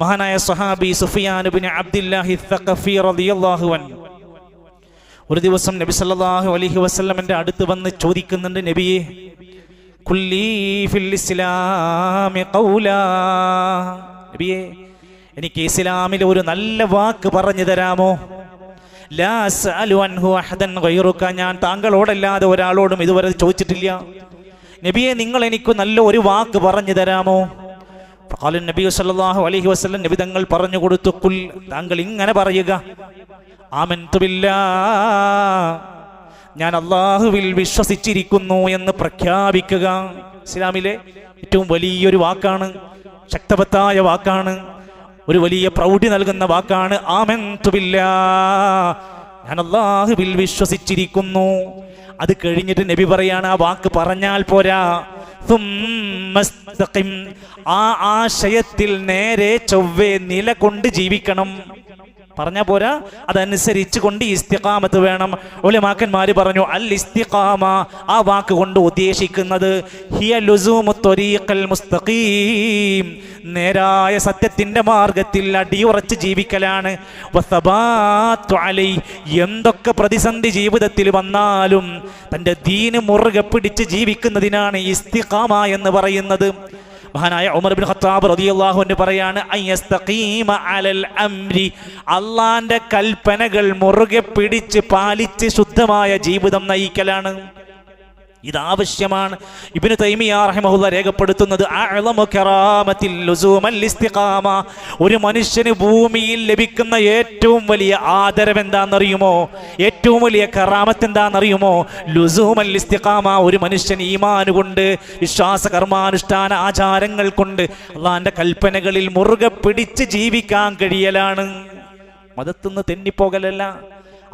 മഹാനായ സഹാബി സുഫിയാൻ ബിൻ അബ്ദുല്ലാഹി തഖഫി റളിയല്ലാഹു അൻഹു. ഒരു ദിവസം നബി സല്ലല്ലാഹു അലൈഹി വസല്ലമന്റെ അടുത്ത് വന്ന് ചോദിക്കുന്നുണ്ട് നബിയെ കുല്ലീ ഫിൽ ഇസ്ലാമി ഖൗലാ. നബിയെ എനിക്ക് ഇസ്ലാമിൽ ഒരു നല്ല വാക്ക് പറഞ്ഞു തരാമോ? ഞാൻ താങ്കളോടല്ലാതെ ഒരാളോടും ഇതുവരെ ചോദിച്ചിട്ടില്ല. നബിയെ നിങ്ങൾ എനിക്ക് നല്ല ഒരു വാക്ക് പറഞ്ഞു തരാമോ? ഫഖാല നബി സല്ലല്ലാഹു അലൈഹി വസല്ലം നബി തങ്ങൾ പറഞ്ഞു കൊടുത്തു കുൽ താങ്കൾ ഇങ്ങനെ പറയുക ആമൻതു ബില്ലാ ഞാൻ അള്ളാഹുവിൽ വിശ്വസിച്ചിരിക്കുന്നു എന്ന് പ്രഖ്യാപിക്കുക ഇസ്ലാമിലെ ഏറ്റവും വലിയൊരു വാക്കാണ് ശക്തവത്തായ വാക്കാണ് ഒരു വലിയ പ്രൗഢി നൽകുന്ന വാക്കാണ് ആമൻതു ബില്ലാ ഞാൻ അള്ളാഹുവിൽ വിശ്വസിച്ചിരിക്കുന്നു അത് കഴിഞ്ഞിട്ട് നബി പറയാണ് ആ വാക്ക് പറഞ്ഞാൽ പോരാ. ആ ആശയത്തിൽ നേരെ ചൊവ്വേ നിലകൊണ്ട് ജീവിക്കണം. പറഞ്ഞ പോരാ? അതനുസരിച്ച് കൊണ്ട് ഇസ്തിഖാമത്ത് വേണം. ഒലിമാക്കന്മാർ പറഞ്ഞു അൽ ഇസ്തിഖാമ ആ വാക്ക് കൊണ്ട് ഉദ്ദേശിക്കുന്നത് ഹിയ ലുസൂമു ത്വരീഖൽ മുസ്തഖീം നേരായ സത്യത്തിന്റെ മാർഗത്തിൽ അടിയുറച്ച് ജീവിക്കലാണ്. അലൈ എന്തൊക്കെ പ്രതിസന്ധി ജീവിതത്തിൽ വന്നാലും തന്റെ ദീന് മുറുകെ പിടിച്ച് ജീവിക്കുന്നതിനാണ് ഇസ്തിഖാമ എന്ന് പറയുന്നത്. മഹാനായ ഉമർ ബിൻ ഖത്താബ് റളിയല്ലാഹു അൻഹു പറയാണ് അള്ളാന്റെ കൽപ്പനകൾ മുറുകെ പിടിച്ച് പാലിച്ച് ശുദ്ധമായ ജീവിതം നയിക്കലാണ്. ഇതാവശ്യമാണ്. ഇബ്നു തൈമിയ രേഖപ്പെടുത്തുന്നത് ഒരു മനുഷ്യന് ഭൂമിയിൽ ലഭിക്കുന്ന ഏറ്റവും വലിയ ആദരവ് എന്താണെന്നറിയുമോ? ഏറ്റവും വലിയ കറാമത്ത് എന്താണെന്നറിയുമോ? ലുസൂമൽ ഇസ്തിഖാമ ഒരു മനുഷ്യൻ ഈമാൻ കൊണ്ട് വിശ്വാസ കർമാനുഷ്ഠാന ആചാരങ്ങൾ കൊണ്ട് അള്ളാന്റെ കൽപ്പനകളിൽ മുറുകെ പിടിച്ച് ജീവിക്കാൻ കഴിയലാണ്. മതത്തുനിന്ന് തെന്നിപ്പോകലല്ല.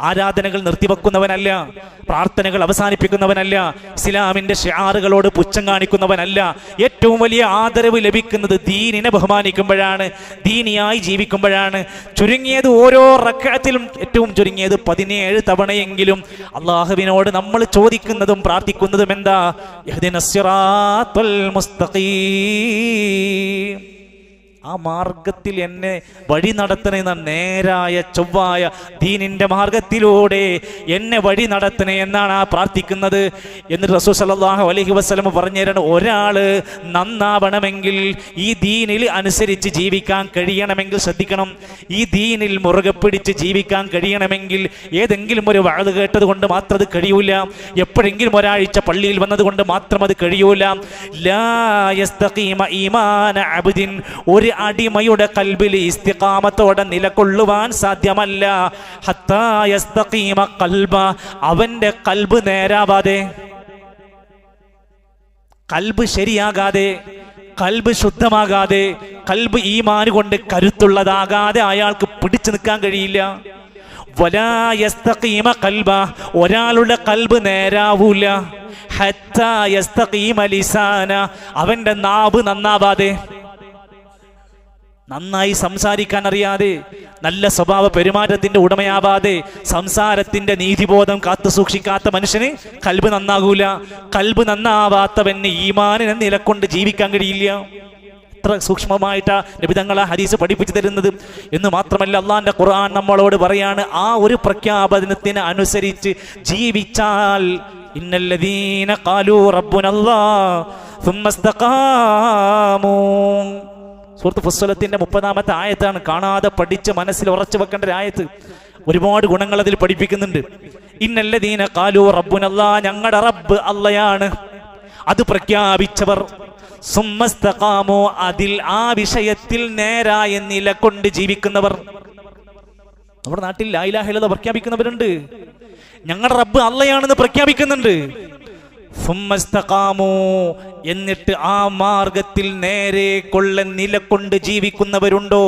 ആരാധനകൾ നിർത്തിവെക്കുന്നവനല്ല പ്രാർത്ഥനകൾ അവസാനിപ്പിക്കുന്നവനല്ല ഇസ്ലാമിന്റെ ഷിയാറുകളോട് പുച്ഛം കാണിക്കുന്നവനല്ല. ഏറ്റവും വലിയ ആദരവ് ലഭിക്കുന്നത് ദീനിനെ ബഹുമാനിക്കുമ്പോഴാണ് ദീനിയായി ജീവിക്കുമ്പോഴാണ്. ചുരുങ്ങിയത് ഓരോ റക്കത്തിലും ഏറ്റവും ചുരുങ്ങിയത് പതിനേഴ് തവണയെങ്കിലും അള്ളാഹുവിനോട് നമ്മൾ ചോദിക്കുന്നതും പ്രാർത്ഥിക്കുന്നതും എന്താ? മുസ്തഖീം. ആ മാർഗത്തിൽ എന്നെ വഴി നടത്തണേ എന്ന നേരായ ചൊവ്വായ ദീനിന്റെ മാർഗത്തിലൂടെ എന്നെ വഴി നടത്തണേ എന്നാണ് ആ പ്രാർത്ഥിക്കുന്നത്. എന്നിട്ട് റസൂൽ സല്ലല്ലാഹു അലഹി വസല്ലം പറഞ്ഞു തരണം ഒരാൾ നന്നാവണമെങ്കിൽ ഈ ദീനിൽ അനുസരിച്ച് ജീവിക്കാൻ കഴിയണമെങ്കിൽ ശ്രദ്ധിക്കണം. ഈ ദീനിൽ മുറുകെ പിടിച്ച് ജീവിക്കാൻ കഴിയണമെങ്കിൽ ഏതെങ്കിലും ഒരു വാഴ് കേട്ടത് കൊണ്ട് മാത്രം അത് കഴിയൂല. എപ്പോഴെങ്കിലും ഒരാഴ്ച പള്ളിയിൽ വന്നത് കൊണ്ട് മാത്രം അത് കഴിയൂല. ഒരു അടിമയുടെ കൽബിൽ ഇസ്തിഖാമത്തോടെ നിലകൊള്ളുവാൻ സാധ്യമല്ല. കൽബ. അവന്റെ കൽബ് നേരാവാതെ. കൽബ് ശരിയാകാതെ കൽബ് ശുദ്ധമാകാതെ കൽബ് ഈമാൻ കൊണ്ട് കരുത്തുള്ളതാകാതെ അയാൾക്ക് പിടിച്ചു നിൽക്കാൻ കഴിയില്ല. വലായസ്തീമ കൽബ. ഒരാളുടെ കൽബ് നേരാവൂല. ഹത്താ യസ്തഖീമ ലിസാന. അവന്റെ നാവ് നന്നാവാതെ. നന്നായി സംസാരിക്കാൻ അറിയാതെ നല്ല സ്വഭാവ പെരുമാറ്റത്തിന്റെ ഉടമയാവാതെ സംസാരത്തിന്റെ നീതിബോധം കാത്തു സൂക്ഷിക്കാത്ത മനുഷ്യന് കൽബ് നന്നാകൂല. കൽബ് നന്നാവാത്തവന് ഈമാനിനെ നിലക്കൊണ്ട് ജീവിക്കാൻ കഴിയില്ല. എത്ര സൂക്ഷ്മമായിട്ട ലഭിതങ്ങൾ ഹരീസ് ഹദീസ് പഠിപ്പിച്ചു തരുന്നത്. എന്ന് മാത്രമല്ല അള്ളാന്റെ ഖുർആൻ നമ്മളോട് പറയാണ് ആ ഒരു പ്രഖ്യാപനത്തിന് അനുസരിച്ച് ജീവിച്ചാൽ ഇന്നല്ലദീന കാലു റബ്ബുനല്ലാ സുഹൃത്ത് ഫുസ്വലത്തിന്റെ മുപ്പതാമത്തെ ആയത്താണ് കാണാതെ പഠിച്ച് മനസ്സിൽ ഉറച്ചു വെക്കേണ്ട ഒരു ആയത്ത്. ഒരുപാട് ഗുണങ്ങൾ അതിൽ പഠിപ്പിക്കുന്നുണ്ട്. ഇന്നല്ലദീന കാലു റബ്ബുനല്ല ഞങ്ങളുടെ റബ്ബ് അല്ലയാണ് അത് പ്രഖ്യാപിച്ചവർ. സുമസ്തകാമോ അതിൽ ആ വിഷയത്തിൽ നേരായ നില കൊണ്ട് ജീവിക്കുന്നവർ. നമ്മുടെ നാട്ടിൽ ലായിലാഹിലത പ്രഖ്യാപിക്കുന്നവരുണ്ട്. ഞങ്ങളുടെ റബ്ബ് അല്ലയാണെന്ന് പ്രഖ്യാപിക്കുന്നുണ്ട്. എന്നിട്ട് ആ മാർഗത്തിൽ നേരെ കൊള്ള നിലകൊണ്ട് ജീവിക്കുന്നവരുണ്ടോ?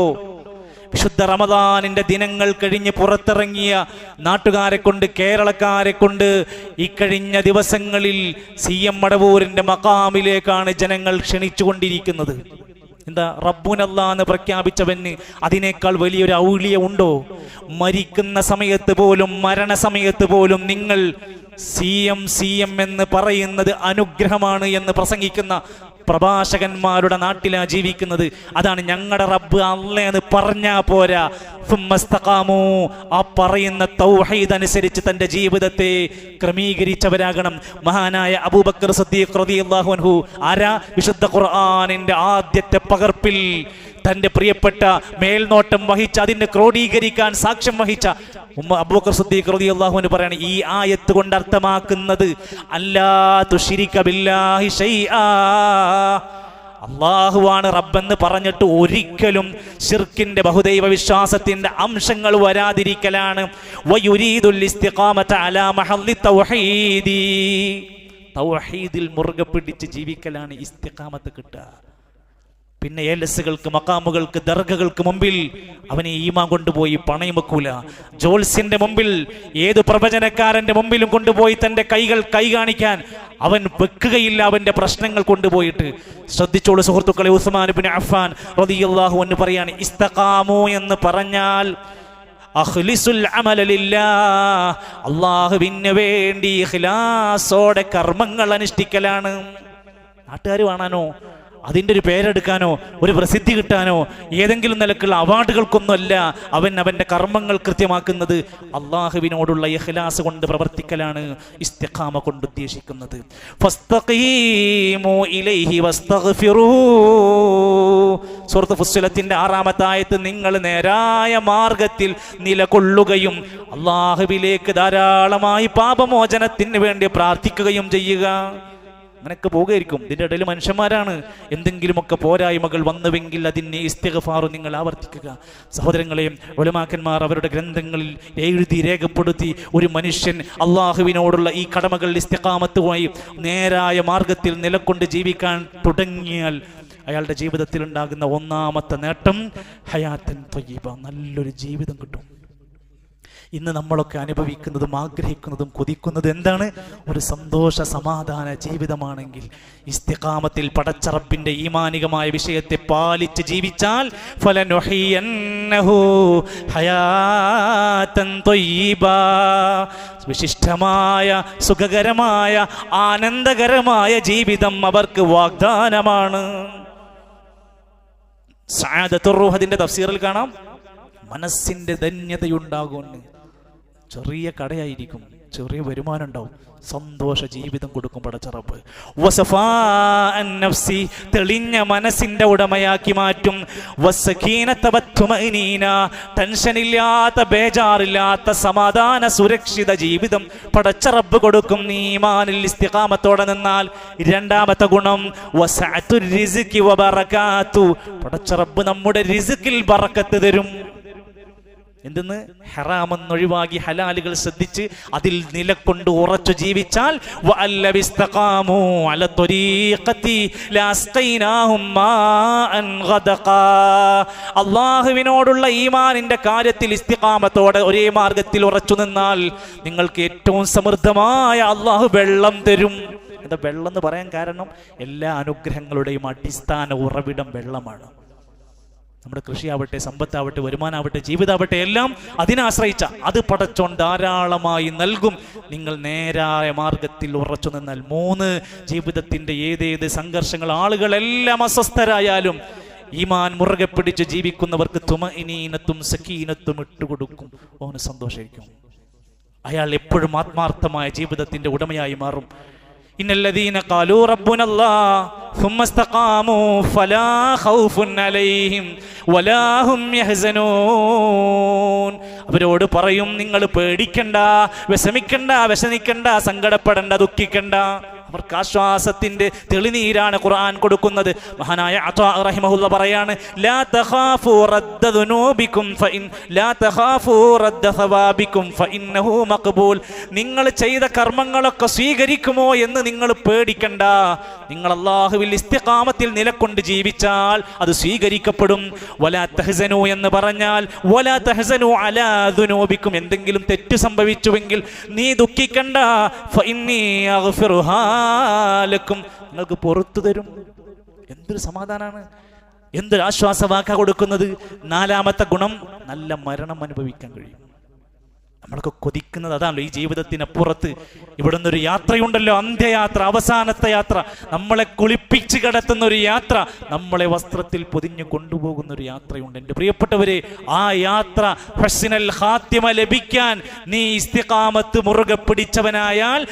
വിശുദ്ധ റമദാനിന്റെ ദിനങ്ങൾ കഴിഞ്ഞ് പുറത്തിറങ്ങിയ നാട്ടുകാരെ കൊണ്ട് കേരളക്കാരെ കൊണ്ട് ഇക്കഴിഞ്ഞ ദിവസങ്ങളിൽ സി എം മടവൂരിന്റെ മക്കാമിലേക്കാണ് ജനങ്ങൾ ക്ഷണിച്ചുകൊണ്ടിരിക്കുന്നത്. എന്താ? റബ്ബുനല്ല എന്ന് പ്രഖ്യാപിച്ചവന് അതിനേക്കാൾ വലിയൊരു ഔലിയ ഉണ്ടോ? മരിക്കുന്ന സമയത്ത് പോലും മരണസമയത്ത് പോലും നിങ്ങൾ സി എം സി എം എന്ന് പറയുന്നത് അനുഗ്രഹമാണ് എന്ന് പ്രസംഗിക്കുന്ന പ്രഭാഷകന്മാരുടെ നാട്ടിലാണ് ജീവിക്കുന്നത്. അതാണ് ഞങ്ങളുടെ റബ്ബ് അല്ലേന്ന് പറഞ്ഞാ പോരാ. സുമ്മസ്തഖാമു. ആ പറയുന്ന തൗഹീദ് അനുസരിച്ച് തന്റെ ജീവിതത്തെ ക്രമീകരിച്ചവരാകണം. മഹാനായ അബൂബക്കർ സദ്ദീഖ് റളിയല്ലാഹു അൻഹു ആരാ? വിശുദ്ധ ഖുർആനിന്റെ ആദ്യത്തെ പകർപ്പിൽ തന്റെ പ്രിയപ്പെട്ട മേൽനോട്ടം വഹിച്ച അതിനെ ക്രോഡീകരിക്കാൻ സാക്ഷ്യം വഹിച്ച ഉമ്മ അബൂബക്കർ സിദ്ദീഖ് റളിയല്ലാഹു അൻഹു പറയാണ് ഈ ആയത്ത് കൊണ്ട് അർത്ഥമാക്കുന്നത് അല്ലാ തുശിരിക ബില്ലാഹി ഷൈആ അള്ളാഹുവാണ് റബ്ബെന്ന് പറഞ്ഞിട്ട് ഒരിക്കലും ഷിർക്കിന്റെ ബഹുദൈവ വിശ്വാസത്തിന്റെ അംശങ്ങൾ വരാതിരിക്കലാണ്. തൗഹീദിൽ മുറുകെ പിടിച്ച് ജീവിക്കലാണ് ഇസ്തിഖാമത്ത് കിട്ടുക. പിന്നെ ഏലസുകൾക്ക് മക്കാമുകൾക്ക് ദർഗകൾക്ക് മുമ്പിൽ അവനെ ഈമാൻ കൊണ്ടുപോയി പണയം വെക്കൂല. ജോത്സ്യന്റെ മുമ്പിൽ ഏത് പ്രവചനക്കാരന്റെ മുമ്പിലും കൊണ്ടുപോയി തന്റെ കൈകൾ കൈ കാണിക്കാൻ അവൻ വെക്കുകയില്ല അവന്റെ പ്രശ്നങ്ങൾ കൊണ്ടുപോയിട്ട്. ശ്രദ്ധിച്ചോളൂ സുഹൃത്തുക്കളെ ഉസ്മാൻ ബിൻ അഫാൻ റളിയല്ലാഹു എന്ന് പറയാണ് ഇസ്തഖാമു എന്ന് പറഞ്ഞാൽ അള്ളാഹുവിന് വേണ്ടി കർമ്മങ്ങൾ അനുഷ്ഠിക്കലാണ്. നാട്ടുകാർ കാണാനോ? അതിന്റെ ഒരു പേരെടുക്കാനോ ഒരു പ്രസിദ്ധി കിട്ടാനോ ഏതെങ്കിലും നിലക്കുള്ള അവാർഡുകൾക്കൊന്നുമല്ല അവൻ അവന്റെ കർമ്മങ്ങൾ കൃത്യമാക്കുന്നത്. അള്ളാഹുവിനോടുള്ള ഇഖ്ലാസ് കൊണ്ട് പ്രവർത്തിക്കലാണ് ഇസ്തഖാമ കൊണ്ട് ഉദ്ദേശിക്കുന്നത്. സുഹൃത്ത് ആറാമത്തെ ആയത്ത് നിങ്ങൾ നേരായ മാർഗത്തിൽ നിലകൊള്ളുകയും അള്ളാഹുവിലേക്ക് ധാരാളമായി പാപമോചനത്തിന് വേണ്ടി പ്രാർത്ഥിക്കുകയും ചെയ്യുക. അങ്ങനെയൊക്കെ പോകുമായിരിക്കും. ഇതിന്റെ ഇടയിൽ മനുഷ്യന്മാരാണ്. എന്തെങ്കിലുമൊക്കെ പോരായ്മകൾ വന്നുവെങ്കിൽ അതിനെ ഇസ്തിഗഫാറു നിങ്ങൾ ആവർത്തിക്കുക. സഹോദരങ്ങളെയും ഒലമാക്കന്മാർ അവരുടെ ഗ്രന്ഥങ്ങളിൽ എഴുതി രേഖപ്പെടുത്തി ഒരു മനുഷ്യൻ അള്ളാഹുവിനോടുള്ള ഈ കടമകൾ ഇസ്തികാമത്തുമായി നേരായ മാർഗത്തിൽ നിലകൊണ്ട് ജീവിക്കാൻ തുടങ്ങിയാൽ അയാളുടെ ജീവിതത്തിൽ ഉണ്ടാകുന്ന ഒന്നാമത്തെ നേട്ടം ഹയാത്തൻ ത്വയ്യിബ നല്ലൊരു ജീവിതം കിട്ടും. ഇന്ന് നമ്മളൊക്കെ അനുഭവിക്കുന്നതും ആഗ്രഹിക്കുന്നതും കൊതിക്കുന്നതും എന്താണ്? ഒരു സന്തോഷ സമാധാന ജീവിതമാണെങ്കിൽ. ഇസ്തിഖാമത്തിൽ പടച്ചറപ്പിന്റെ ഈമാനികമായ വിഷയത്തെ പാലിച്ച് ജീവിച്ചാൽ. വിശിഷ്ടമായ സുഖകരമായ ആനന്ദകരമായ ജീവിതം അവർക്ക് വാഗ്ദാനമാണ്. സാദത്തുർ തഫ്സീറിൽ കാണാം. മനസ്സിന്റെ ധന്യതയുണ്ടാകുമെന്ന് ചെറിയ കടയായിരിക്കും ചെറിയ വരുമാനം ഉണ്ടാവും. സന്തോഷ ജീവിതം കൊടുക്കും പടച്ചറപ്പ് നഫ്സി തെളിഞ്ഞ മനസ്സിന്റെ ഉടമയാക്കി മാറ്റും. ടെൻഷനില്ലാത്ത ബേജാറില്ലാത്ത സമാധാന സുരക്ഷിത ജീവിതം പടച്ചറപ്പ് കൊടുക്കും. നീമാനിൽ ഇസ്തികാമത്തോടെ നിന്നാൽ രണ്ടാമത്തെ ഗുണം പടച്ചറപ്പ് നമ്മുടെ റിസുക്കിൽ ബറക്കത്ത് തരും. എന്തെന്ന്? ഹറാമെന്നൊഴിവാക്കി ഹലാലുകൾ ശ്രദ്ധിച്ച് അതിൽ നിലക്കൊണ്ട് ഉറച്ചു ജീവിച്ചാൽ. അള്ളാഹുവിനോടുള്ള ഈമാനിന്റെ കാര്യത്തിൽ ഇസ്തിഖാമത്തോടെ ഒരേ മാർഗത്തിൽ ഉറച്ചു നിന്നാൽ നിങ്ങൾക്ക് ഏറ്റവും സമൃദ്ധമായ അള്ളാഹു വെള്ളം തരും. എന്താ വെള്ളം എന്ന് പറയാൻ കാരണം? എല്ലാ അനുഗ്രഹങ്ങളുടെയും അടിസ്ഥാന ഉറവിടം വെള്ളമാണ്. നമ്മുടെ കൃഷിയാവട്ടെ സമ്പത്താവട്ടെ വരുമാനാവട്ടെ ജീവിതാവട്ടെ എല്ലാം അതിനാശ്രയിച്ച അത് പടച്ചോൺ ധാരാളമായി നൽകും. നിങ്ങൾ നേരായ മാർഗത്തിൽ ഉറച്ചു നിന്നാൽ മൂന്ന് ജീവിതത്തിന്റെ ഏതേത് സംഘർഷങ്ങൾ ആളുകളെല്ലാം അസ്വസ്ഥരായാലും ഈമാൻ മുറുകെ പിടിച്ച് ജീവിക്കുന്നവർക്ക് തുമ ഇനീനത്തും സക്കീനത്തും ഇട്ടുകൊടുക്കും. ഓന് സന്തോഷിക്കും അയാൾ എപ്പോഴും ആത്മാർത്ഥമായ ജീവിതത്തിന്റെ ഉടമയായി മാറും. ഇന്നല്ലദീന ഖാലൂ റബ്ബുനല്ലാ ثم استقاموا فلا خوف عليهم ولا هم يحزنون അവരോട് പറയും നിങ്ങൾ പേടിക്കണ്ട വിഷമിക്കണ്ട വിഷമിക്കണ്ട സങ്കടപ്പെടണ്ട ദുഃഖിക്കണ്ട അവർക്ക് ആശ്വാസത്തിന്റെ തെളിനീരാണ് ഖുർആൻ കൊടുക്കുന്നത്. മഹാനായ റഹിമഹുല്ല പറയാണ് ലാ തഖാഫു ഫഇൻ ലാ തഖാഫു ഫഇന്നഹു നിങ്ങൾ ചെയ്ത കർമ്മങ്ങളൊക്കെ സ്വീകരിക്കുമോ എന്ന് നിങ്ങൾ പേടിക്കണ്ട. നിങ്ങൾ അള്ളാഹുവിൽ ഇസ്തിഖാമത്തിൽ നിലക്കൊണ്ട് ജീവിച്ചാൽ അത് സ്വീകരിക്കപ്പെടും. വലാ തഹ്സനു എന്ന് പറഞ്ഞാൽ വലാ തഹ്സനു അലാ ദുനൂബിക്കും. എന്തെങ്കിലും തെറ്റ് സംഭവിച്ചുവെങ്കിൽ നീ ദുഃഖിക്കണ്ട. ലക്കും നിങ്ങൾക്ക് പുറത്തു തരും. എന്തൊരു സമാധാനാണ്. എന്തൊരു ആശ്വാസവാക്ക കൊടുക്കുന്നത്. നാലാമത്തെ ഗുണം നല്ല മരണം അനുഭവിക്കാൻ കഴിയും. നമ്മളൊക്കെ കൊതിക്കുന്നത് അതാണല്ലോ ഈ ജീവിതത്തിനപ്പുറത്ത് ഇവിടെ നിന്നൊരു യാത്രയുണ്ടല്ലോ അന്ത്യയാത്ര അവസാനത്തെ യാത്ര. നമ്മളെ കുളിപ്പിച്ച് കിടത്തുന്ന ഒരു യാത്ര നമ്മളെ വസ്ത്രത്തിൽ പൊതിഞ്ഞു കൊണ്ടുപോകുന്ന ഒരു യാത്രയുണ്ട്. എന്റെ പ്രിയപ്പെട്ടവരെ ആ യാത്ര ഹസ്നൽ ഹാത്യമ ലഭിക്കാൻ നീ ഇസ്തിഖാമത്ത് മുറുകെ പിടിച്ചവനായാൽ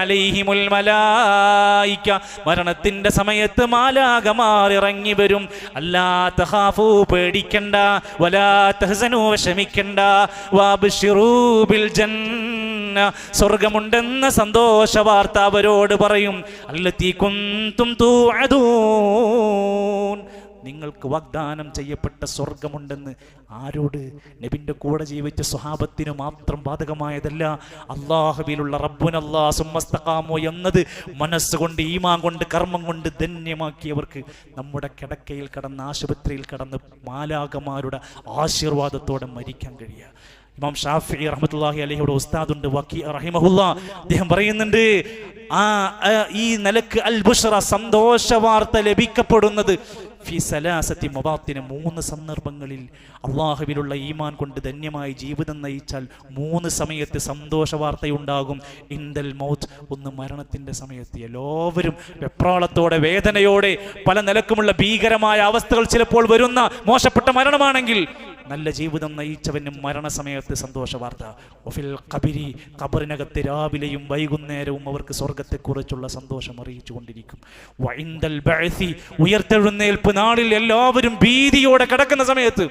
അലൈഹിമുൽ മരണത്തിന്റെ സമയത്ത് മാലാകമാർ ഇറങ്ങി വരും. അല്ലാ തഹാഫു പേടിക്കണ്ട വലാ തഹസനു വിഷമിക്കണ്ട. വാബ്ശിറൂ ബിൽ ജന്ന. സ്വർഗമുണ്ടെന്ന സന്തോഷ വാർത്ത അവരോട് പറയും. അല്ലത്തി കുന്തും തൂഅദൂൻ. നിങ്ങൾക്ക് വാഗ്ദാനം ചെയ്യപ്പെട്ട സ്വർഗമുണ്ടെന്ന് ആരോട്? നബിന്റെ കൂടെ ജീവിച്ച സ്വഹാബത്തിന് മാത്രം ബാധകമായതല്ല. അള്ളാഹുവിലുള്ള റബ്ബുനല്ലാ സുമ്മസ്തകാമോ എന്നത് മനസ്സുകൊണ്ട് ഈമാൻ കൊണ്ട് കർമ്മം കൊണ്ട് ധന്യമാക്കിയവർക്ക് നമ്മുടെ കിടക്കയിൽ കടന്ന് ആശുപത്രിയിൽ കടന്ന് മാലാകമാരുടെ ആശീർവാദത്തോടെ മരിക്കാൻ കഴിയുക ഇമാം ഷാഫി റഹ്മത്തുള്ളാഹി അലഹിയുടെ ഉസ്താദുണ്ട് വക്കി റഹിമഹുല്ല. അദ്ദേഹം പറയുന്നുണ്ട് ആ ഈ നിലയ്ക്ക് അൽ ബുഷറ സന്തോഷ വാർത്ത ലഭിക്കപ്പെടുന്നത് മൂന്ന് സന്ദർഭങ്ങളിൽ അള്ളാഹുവിലുള്ള ഈമാൻ കൊണ്ട് ധന്യമായി ജീവിതം നയിച്ചാൽ മൂന്ന് സമയത്ത് സന്തോഷ വാർത്തയുണ്ടാകും ഇന്തൽ മൗത്ത് ഒന്ന് മരണത്തിന്റെ സമയത്ത്. എല്ലാവരും വെപ്രാളത്തോടെ വേദനയോടെ പല നിലക്കുമുള്ള ഭീകരമായ അവസ്ഥകൾ ചിലപ്പോൾ വരുന്ന മോശപ്പെട്ട മരണമാണെങ്കിൽ നല്ല ജീവിതം നയിച്ചവന് മരണസമയത്ത് സന്തോഷ വാർത്ത. ഒഫിൽ കബിരി കബറിനകത്ത് രാവിലെയും വൈകുന്നേരവും അവർക്ക് സ്വർഗത്തെക്കുറിച്ചുള്ള സന്തോഷം അറിയിച്ചു കൊണ്ടിരിക്കും വൈന്തൽ ഉയർത്തെഴുന്നേൽപ്പ് നാളിൽ എല്ലാവരും ഭീതിയോടെ കിടക്കുന്ന സമയത്ത്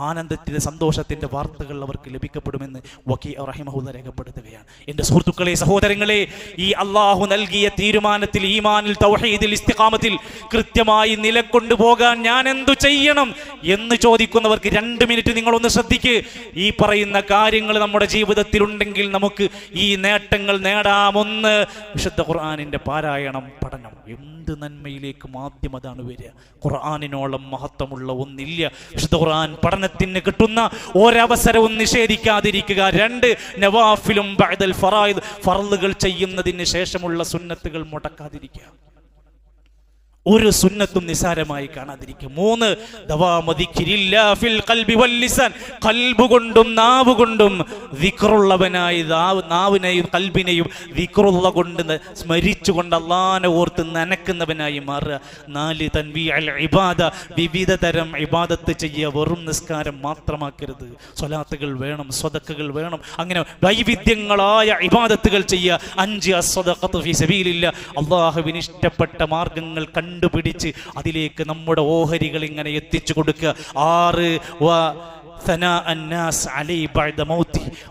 ആനന്ദത്തിന്റെ സന്തോഷത്തിന്റെ വാർത്തകൾ അവർക്ക് ലഭിക്കപ്പെടുമെന്ന് വക്കീ റഹിമഹുദ രേഖപ്പെടുത്തുകയാണ്. എന്റെ സുഹൃത്തുക്കളെ സഹോദരങ്ങളെ ഈ അള്ളാഹു നൽകിയ തീരുമാനത്തിൽ ഈമാനിൽ തൗഹീദിൽ ഇസ്തിഖാമത്തിൽ കൃത്യമായി നിലക്കൊണ്ടു പോകാൻ ഞാൻ എന്തു ചെയ്യണം എന്ന് ചോദിക്കുന്നവർക്ക് രണ്ട് മിനിറ്റ് നിങ്ങളൊന്ന് ശ്രദ്ധിക്ക്. ഈ പറയുന്ന കാര്യങ്ങൾ നമ്മുടെ ജീവിതത്തിൽ ഉണ്ടെങ്കിൽ നമുക്ക് ഈ നേട്ടങ്ങൾ നേടാമൊന്ന്. വിശുദ്ധ ഖുർആാനിന്റെ പാരായണം പഠനം. എന്ത് നന്മയിലേക്ക് മാധ്യമതാണ് വരിക? ഖുർആാനിനോളം മഹത്വമുള്ള ഒന്നില്ല. വിശുദ്ധ ഖുർആൻ പഠനത്തിന് കിട്ടുന്ന ഒരവസരവും നിഷേധിക്കാതിരിക്കുക. രണ്ട് നവാഫിലും ഫറായിദ് ഫറലുകൾ ചെയ്യുന്നതിന് ശേഷമുള്ള സുന്നത്തുകൾ മുടക്കാതിരിക്കുക. ഒരു സുന്നത്തും നിസാരമായി കാണാതിരിക്കും. മൂന്ന് ദവാമദിക്കിരില്ലാ ഫിൽ ഖൽബി വൽ ലിസാൻ. കൽബ് കൊണ്ടും നാവ് കൊണ്ടും നാവിനെയും കൽബിനെയും ദിക്റുള്ള കൊണ്ട് സ്മരിച്ചുകൊണ്ട് അള്ളാനെ ഓർത്ത് നനക്കുന്നവനായി മാറുക. നാല് തൻവി അൽ ഇബാദ. വിവിധ തരം ഇബാദത്ത് ചെയ്യുക വെറും നിസ്കാരം മാത്രമാക്കരുത്. സ്വലാത്തുകൾ വേണം സ്വതക്കുകൾ വേണം. അങ്ങനെ വൈവിധ്യങ്ങളായ ഇബാദത്തുകൾ ചെയ്യുക അഞ്ച് അസ്വദഖത്ത് ഫി സബീലില്ല. അള്ളാഹുവിന് ഇഷ്ടപ്പെട്ട മാർഗങ്ങൾ കണ്ടുപിടിച്ച് അതിലേക്ക് നമ്മുടെ ഓഹരികൾ ഇങ്ങനെ എത്തിച്ചു കൊടുക്കുക. ആറ്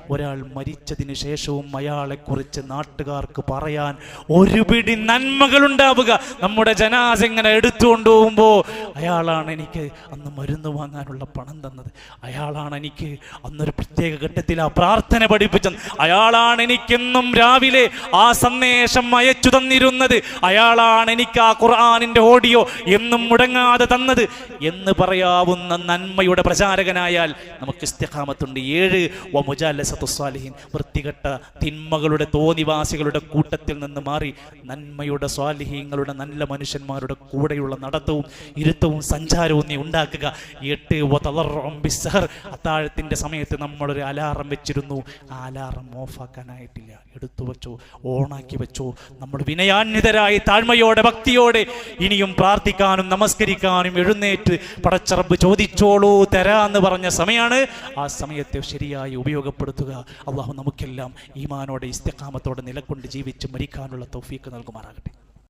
ഒരാൾ മരിച്ചതിന് ശേഷവും അയാളെക്കുറിച്ച് നാട്ടുകാർക്ക് പറയാൻ ഒരു പിടി നന്മകൾ ഉണ്ടാവുക നമ്മുടെ ജനാസ് ഇങ്ങനെ എടുത്തുകൊണ്ട് പോകുമ്പോൾ അയാളാണ് എനിക്ക് അന്ന് മരുന്ന് വാങ്ങാനുള്ള പണം തന്നത്. അയാളാണ് എനിക്ക് അന്നൊരു പ്രത്യേക ഘട്ടത്തിൽ ആ പ്രാർത്ഥന പഠിപ്പിച്ചത്. അയാളാണ് എനിക്കെന്നും രാവിലെ ആ സന്ദേശം അയച്ചു തന്നിരുന്നത്. അയാളാണ് എനിക്ക് ആ ഖുർആാനിന്റെ ഓഡിയോ എന്നും മുടങ്ങാതെ തന്നത് എന്ന് പറയാവുന്ന നന്മയുടെ പ്രചാരകനായാൽ നമുക്ക് ഇസ്തിഖാമത്തുണ്ട്. ഏഴ് വമുജാലസത്തുസ്വാലിഹീൻ വൃത്തികെട്ട തിന്മകളുടെ തോന്നിവാസികളുടെ കൂട്ടത്തിൽ നിന്ന് മാറി നന്മയുടെ സ്വാലിഹീങ്ങളുടെ നല്ല മനുഷ്യന്മാരുടെ കൂടെയുള്ള നടത്തവും ഇരുത്തവും സഞ്ചാരവും നീ ഉണ്ടാക്കുക. എട്ട് വതളർബിസഹർ അത്താഴത്തിന്റെ സമയത്ത് നമ്മളൊരു അലാറം വെച്ചിരുന്നു. ആ അലാറം ഓഫാക്കാനായിട്ടില്ല. എടുത്തു വെച്ചോ ഓണാക്കി വെച്ചോ. നമ്മൾ വിനയാന്യതരായി താഴ്മയോടെ ഭക്തിയോടെ ഇനിയും പ്രാർത്ഥിക്കാനും നമസ്കരിക്കാനും എഴുന്നേറ്റ് പടച്ചറബ് ചോദിച്ചോളൂ തരാ എന്ന് പറഞ്ഞ സമയമാണ്. ആ സമയത്തെ ശരിയായി ഉപയോഗപ്പെടുത്തുക. അള്ളാഹു നമുക്കെല്ലാം ഈമാനോടെ ഇസ്തക്കാമത്തോടെ നിലക്കൊണ്ട് ജീവിച്ച് മരിക്കാനുള്ള തൗഫീക്ക് നൽകുമാറാകട്ടെ.